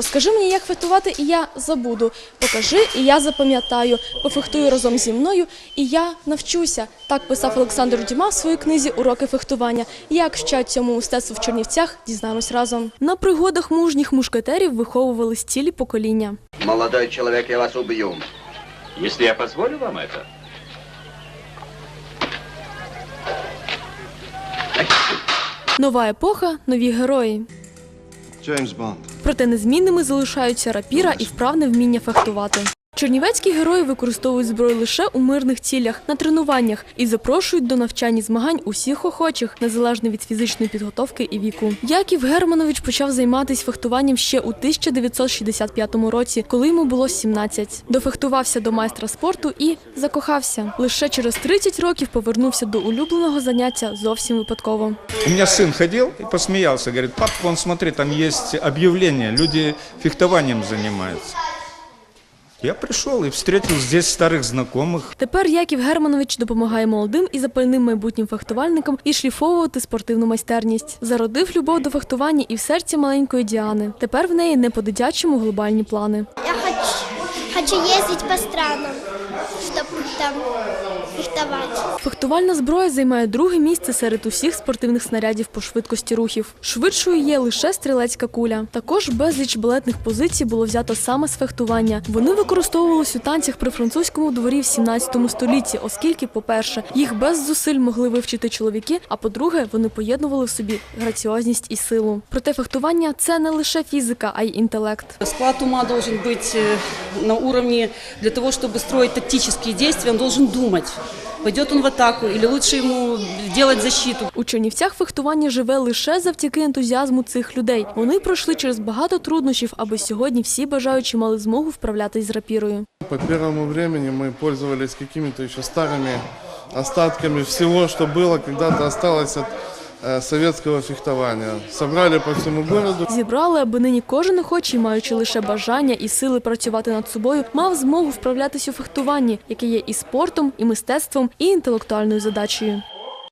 Розкажи мені, як фехтувати, і я забуду. Покажи, і я запам'ятаю. Пофехтую разом зі мною, і я навчуся. Так писав Олександр Дюма в своїй книзі Уроки фехтування. Як вчать цьому мистецтву в Чернівцях, дізнаємось разом. На пригодах мужніх мушкетерів виховувались цілі покоління. Молодой человек, я вас убью. Если я позволю вам это. Нова епоха, нові герої. Проте незмінними залишаються рапіра і вправне вміння фехтувати. Чернівецькі герої використовують зброю лише у мирних цілях, на тренуваннях і запрошують до навчань і змагань усіх охочих, незалежно від фізичної підготовки і віку. Яків Германович почав займатися фехтуванням ще у 1965 році, коли йому було 17. Дофехтувався до майстра спорту і закохався. Лише через 30 років повернувся до улюбленого заняття зовсім випадково. У меня сын ходил и посмеялся, говорит, пап, вон смотри, там есть объявление, люди фехтованием занимаются. Я прийшов і зустрів здесь старих знайомих. Тепер Яків Германович допомагає молодим і запальним майбутнім фехтувальникам і шліфовувати спортивну майстерність. Зародив любов до фехтування і в серці маленької Діани. Тепер в неї не по-дитячому глобальні плани. Я хочу, хочу ездить по странам, чтобы там фехтовать. Фехтувальна зброя займає друге місце серед усіх спортивних снарядів по швидкості рухів. Швидшою є лише стрілецька куля. Також безліч балетних позицій було взято саме з фехтування. Вони використовувались у танцях при французькому дворі в 17 столітті, оскільки, по-перше, їх без зусиль могли вивчити чоловіки, а по-друге, вони поєднували в собі граціозність і силу. Проте фехтування це не лише фізика, а й інтелект. Склад ума должен быть э, на уровне для того, чтобы строить тактические действия, он должен думать. Пойдет он в атаку или лучше ему делать защиту. У Чернівцях фехтування живе лише завдяки ентузіазму цих людей. Вони пройшли через багато труднощів, аби сьогодні всі бажаючі мали змогу вправлятись з рапірою. По первому времени мы пользовались какими-то еще старыми остатками всего, что было, когда-то осталось от э, советского фехтования. Собрали по всьому городу. Зібрали, аби нині кожен охочий, маючи лише бажання і сили працювати над собою, мав змогу вправлятись у фехтуванні, яке є і спортом, і мистецтвом, і інтелектуальною задачею.